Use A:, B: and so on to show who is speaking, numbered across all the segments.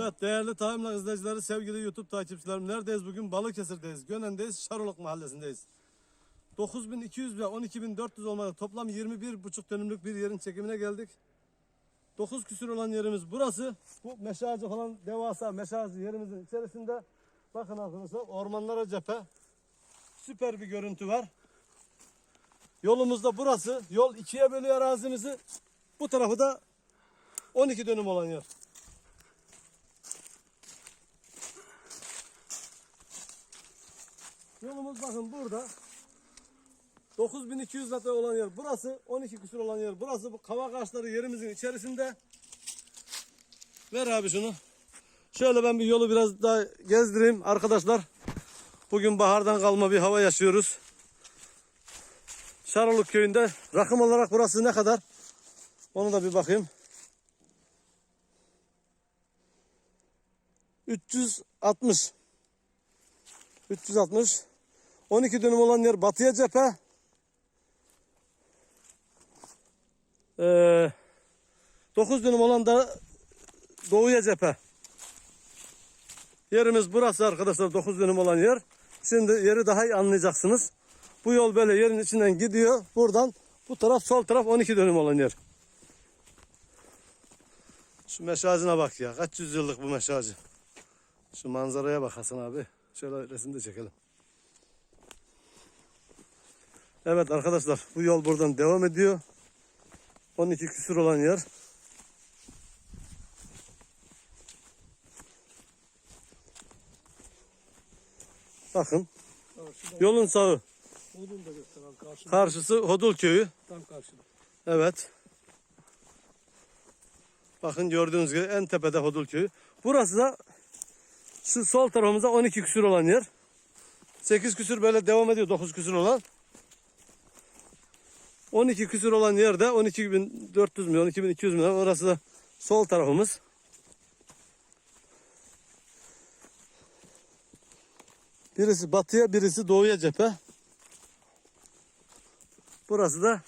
A: Evet değerli Taimla izleyicileri, sevgili YouTube takipçilerim. Neredeyiz bugün? Balıkesir'deyiz. Gönen'deyiz, Şarolok mahallesindeyiz. 9200 ve 12400 olmak toplam 21,5 dönümlük bir yerin çekimine geldik. 9 küsür olan yerimiz burası. Bu meşacı falan devasa meşacı yerimizin içerisinde. Bakın arkadaşlar ormanlara cephe. Süper bir görüntü var. Yolumuz da burası. Yol ikiye bölüyor arazimizi. Bu tarafı da 12 dönüm olan yer. Yolumuz bakın burada. 9200 metre olan yer burası. 12 küsur olan yer burası. Bu kavak ağaçları yerimizin içerisinde. Ver abi şunu. Şöyle ben bir yolu biraz daha gezdireyim arkadaşlar. Bugün bahardan kalma bir hava yaşıyoruz. Şaroluk köyünde rakım olarak burası ne kadar? Onu da bir bakayım. 360 360 12 dönüm olan yer batıya cephe. Ee, 9 dönüm olan da doğuya cephe. Yerimiz burası arkadaşlar 9 dönüm olan yer. Şimdi yeri daha iyi anlayacaksınız. Bu yol böyle yerin içinden gidiyor. Buradan bu taraf sol taraf 12 dönüm olan yer. Şu meşacına bak ya. Kaç yüzyıllık bu meşacı. Şu manzaraya bak Hasan abi. Şöyle resim de çekelim. Evet arkadaşlar bu yol buradan devam ediyor. 12 küsür olan yer. Bakın
B: Karşıda
A: yolun sağı.
B: odun da gösteren karşıda.
A: Karşısı Hodul köyü.
B: Tam karşıda.
A: Evet. Bakın gördüğünüz gibi en tepede Hodul köyü. Burası da şu sol tarafımızda 12 küsür olan yer. 8 küsür böyle devam ediyor 9 küsür olan. 12 küsür olan yerde 12.400 mü 12.200 mü orası da sol tarafımız. Birisi batıya birisi doğuya cephe. Burası da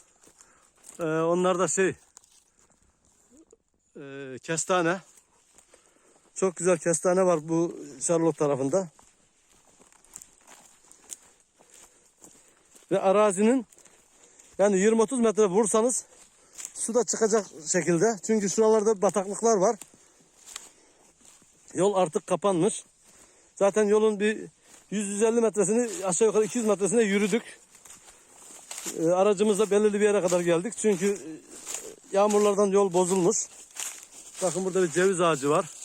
A: ee, onlar da şey ee, kestane. Çok güzel kestane var bu Charlotte tarafında. Ve arazinin yani 20-30 metre vursanız su da çıkacak şekilde. Çünkü şuralarda bataklıklar var. Yol artık kapanmış. Zaten yolun bir 100-150 metresini aşağı yukarı 200 metresine yürüdük. E, aracımızla belirli bir yere kadar geldik. Çünkü e, yağmurlardan yol bozulmuş. Bakın burada bir ceviz ağacı var.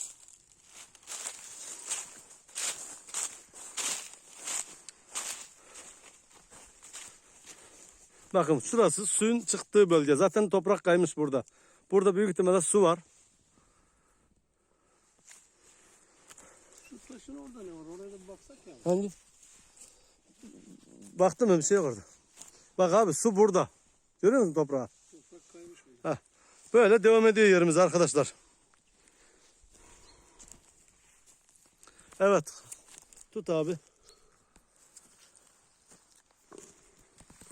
A: Bakın şurası suyun çıktığı bölge. Zaten toprak kaymış burada. Burada büyük ihtimalle su var.
B: Şu taşın orada ne var? Oraya da bir baksak ya.
A: Hangi? Baktım mı bir şey yok orada. Bak abi su burada. Görüyor musun toprağı?
B: Toprak kaymış mı?
A: Heh. Böyle devam ediyor yerimiz arkadaşlar. Evet. Tut abi.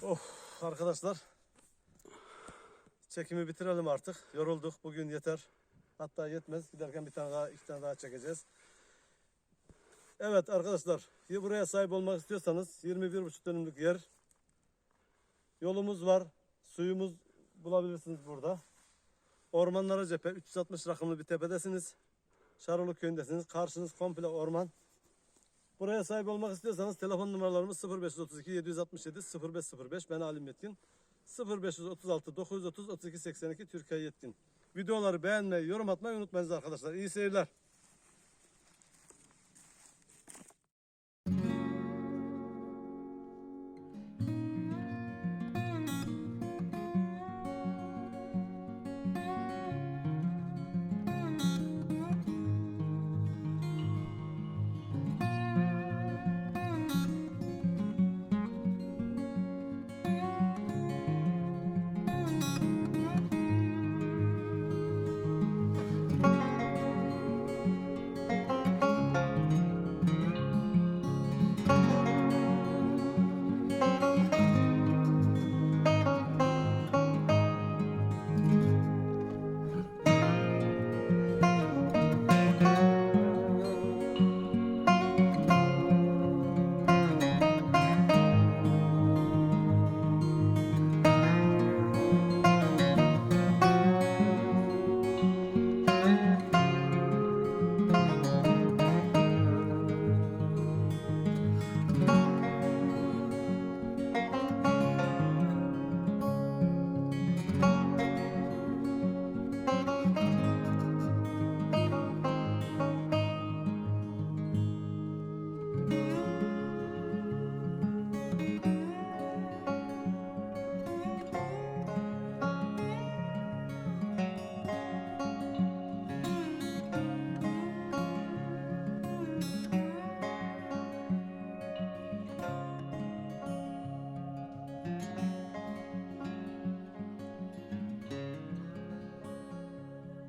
A: Oh arkadaşlar. Çekimi bitirelim artık. Yorulduk. Bugün yeter. Hatta yetmez. Giderken bir tane daha, iki tane daha çekeceğiz. Evet arkadaşlar. Buraya sahip olmak istiyorsanız 21,5 dönümlük yer. Yolumuz var. Suyumuz bulabilirsiniz burada. Ormanlara cephe 360 rakımlı bir tepedesiniz. Şaroluk köyündesiniz. Karşınız komple orman. Buraya sahip olmak istiyorsanız telefon numaralarımız 0532 767 0505 ben Alim Yetkin. 0536 930 32 82 Türkiye Yetkin. Videoları beğenmeyi, yorum atmayı unutmayınız arkadaşlar. İyi seyirler.